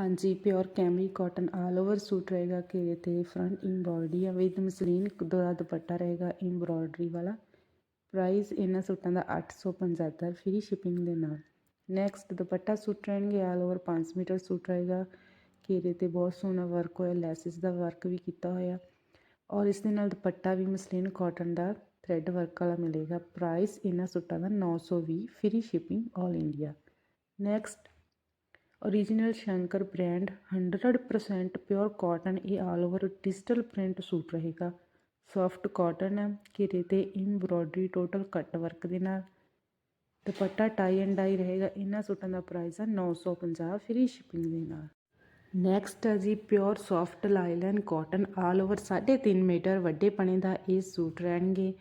ਹਾਂਜੀ pure cambric cotton all over suit ਰਹੇਗਾ ਘੇਰੇ ਤੇ ਫਰੰਟ ਐਮਬ੍ਰੋਇਡਰੀ ਆ ਵਿਦ ਮਸਲੀਨ ਦਾ ਦੁਪੱਟਾ ਰਹੇਗਾ ਐਮਬ੍ਰੋਇਡਰੀ ਵਾਲਾ। ਪ੍ਰਾਈਸ ਇਹਨਾਂ ਸੂਟਾਂ ਦਾ 875 ਫ੍ਰੀ ਸ਼ਿਪਿੰਗ ਦੇ ਨਾਲ। ਨੈਕਸਟ ਦੁਪੱਟਾ ਸੂਟ ਰਹਿਣਗੇ ਆਲ ਓਵਰ 5 ਮੀਟਰ ਸੂਟ ਰਹੇਗਾ ਘੇਰੇ ਤੇ ਬਹੁਤ ਸੋਹਣਾ ਵਰਕ ਹੋਇਆ ਲੈਸਿਸ ਦਾ ਵਰਕ ਵੀ ਕੀਤਾ ਹੋਇਆ। ਔਰ ਇਸ ਦੇ ਨਾਲ ਦੁਪੱਟਾ ਵੀ ਮਸਲੀਨ ਕਾਟਨ ਦਾ ਥ੍ਰੈਡ ਵਰਕ ਵਾਲਾ ਮਿਲੇਗਾ। ਪ੍ਰਾਈਸ ਇਹਨਾਂ ਸੂਟਾਂ ਦਾ 920 free shipping all India next original Shankar brand 100% pure cotton ਇਹ all over digital print suit ਰਹੇਗਾ। ਸੌਫਟ ਕਾਟਨ ਹੈ, ਘੇਰੇ ਤੇ ਐਮਬ੍ਰੋਇਡਰੀ ਟੋਟਲ ਕੱਟ ਵਰਕ ਦੇ ਨਾਲ। ਦੁਪੱਟਾ ਟਾਈ ਐਂਡ ਡਾਈ ਰਹੇਗਾ, ਇਹਨਾਂ ਸੂਟਾਂ ਦਾ ਪ੍ਰਾਈਸ ਹੈ 950 ਫ੍ਰੀ ਸ਼ਿਪਿੰਗ ਦੇ ਨਾਲ। ਨੈਕਸਟ ਹੈ ਜੀ pure soft linen cotton all over 3.5 metre ਵੱਡੇ ਪਣੇ ਦਾ ਇਹ ਸੂਟ ਰਹਿਣਗੇ।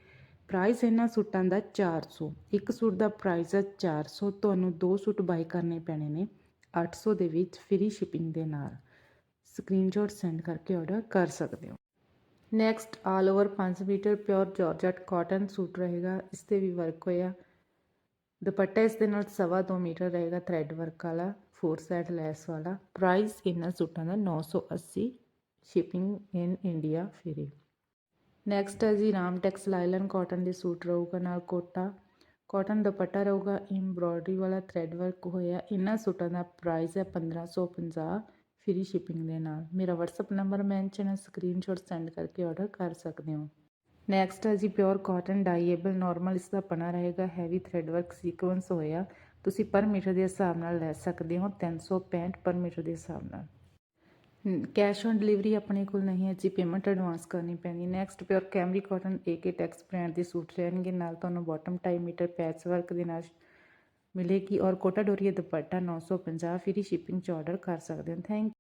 ਪ੍ਰਾਈਸ ਇਹਨਾਂ ਸੂਟਾਂ ਦਾ 400 ਇੱਕ ਸੂਟ ਦਾ ਪ੍ਰਾਈਸ ਹੈ 400 ਤੁਹਾਨੂੰ ਦੋ ਸੂਟ ਬਾਈ ਕਰਨੇ ਪੈਣੇ ਨੇ। 800 ਦੇ ਵਿੱਚ ਫ੍ਰੀ ਸ਼ਿਪਿੰਗ ਦੇ ਨਾਲ ਸਕਰੀਨਸ਼ਾਟ ਸੈਂਡ ਕਰਕੇ ਆਰਡਰ ਕਰ ਸਕਦੇ ਹੋ। Next all over 5 metre pure georgette cotton suit ਰਹੇਗਾ। ਇਸ ਤੇ ਵੀ ਵਰਕ ਹੋਇਆ। ਦੁਪੱਟਾ ਇਸ ਦੇ ਨਾਲ ਸਵਾ 2 ਮੀਟਰ ਰਹੇਗਾ ਥ੍ਰੈਡ ਵਰਕ ਵਾਲਾ ਫੋਰ ਸਾਈਡ ਲੈਸ ਵਾਲਾ। ਪ੍ਰਾਈਸ ਇਹਨਾਂ ਸੂਟਾਂ ਦਾ 980 shipping in India free next ਹੈ ਜੀ ਰਾਮ ਟੈਕਸ ਲਾਈਲਨ ਕਾਟਨ ਦੇ ਸੂਟ ਰਹੂਗਾ ਨਾਲ ਕੋਟਾ। ਕਾਟਨ ਦੁਪੱਟਾ ਰਹੂਗਾ ਐਮਬ੍ਰੋਇਡਰੀ ਵਾਲਾ ਥ੍ਰੈਡ ਵਰਕ ਹੋਇਆ, ਇਹਨਾਂ ਸੂਟਾਂ ਦਾ ਪ੍ਰਾਈਸ ਹੈ 1550 ਫ੍ਰੀ ਸ਼ਿਪਿੰਗ ਦੇ ਨਾਲ। ਮੇਰਾ WhatsApp ਨੰਬਰ ਮੈਂਸ਼ਨ ਹੈ ਸਕਰੀਨਸ਼ਾਟ ਸੈਂਡ ਕਰਕੇ ਆਰਡਰ ਕਰ ਸਕਦੇ ਹੋ। ਨੈਕਸਟ ਹੈ ਜੀ ਪਿਓਰ ਕਾਟਨ ਡਾਈਏਬਲ ਨਾਰਮਲ ਇਸ ਦਾ ਪਨਾ ਰਹੇਗਾ ਹੈਵੀ ਥ੍ਰੈਡ ਵਰਕ ਸੀਕੁਐਂਸ ਹੋਇਆ। ਤੁਸੀਂ ਪਰ ਮੀਟਰ ਦੇ ਹਿਸਾਬ ਨਾਲ ਲੈ ਸਕਦੇ ਹੋ 365 ਪਰ ਮੀਟਰ ਦੇ ਹਿਸਾਬ ਨਾਲ। ਕੈਸ਼ ਔਨ ਡਿਲੀਵਰੀ ਆਪਣੇ ਕੋਲ ਨਹੀਂ ਹੈ ਜੀ ਪੇਮੈਂਟ ਐਡਵਾਂਸ ਕਰਨੀ ਪੈਣੀ। Next pure cambric cotton AK Tex brand ਦੇ ਸੂਟ ਰਹਿਣਗੇ। ਨਾਲ ਤੁਹਾਨੂੰ ਬਾਟਮ ਟਾਈ ਮੀਟਰ ਪੈਚ ਵਰਕ ਦੇ ਨਾਲ ਮਿਲੇਗੀ। ਔਰ ਕੋਟਾ ਡੋਰੀਆ ਦੁਪੱਟਾ 950 ਫ੍ਰੀ ਸ਼ਿਪਿੰਗ ਚ ਆਰਡਰ ਕਰ ਸਕਦੇ ਹੋ। ਥੈਂਕ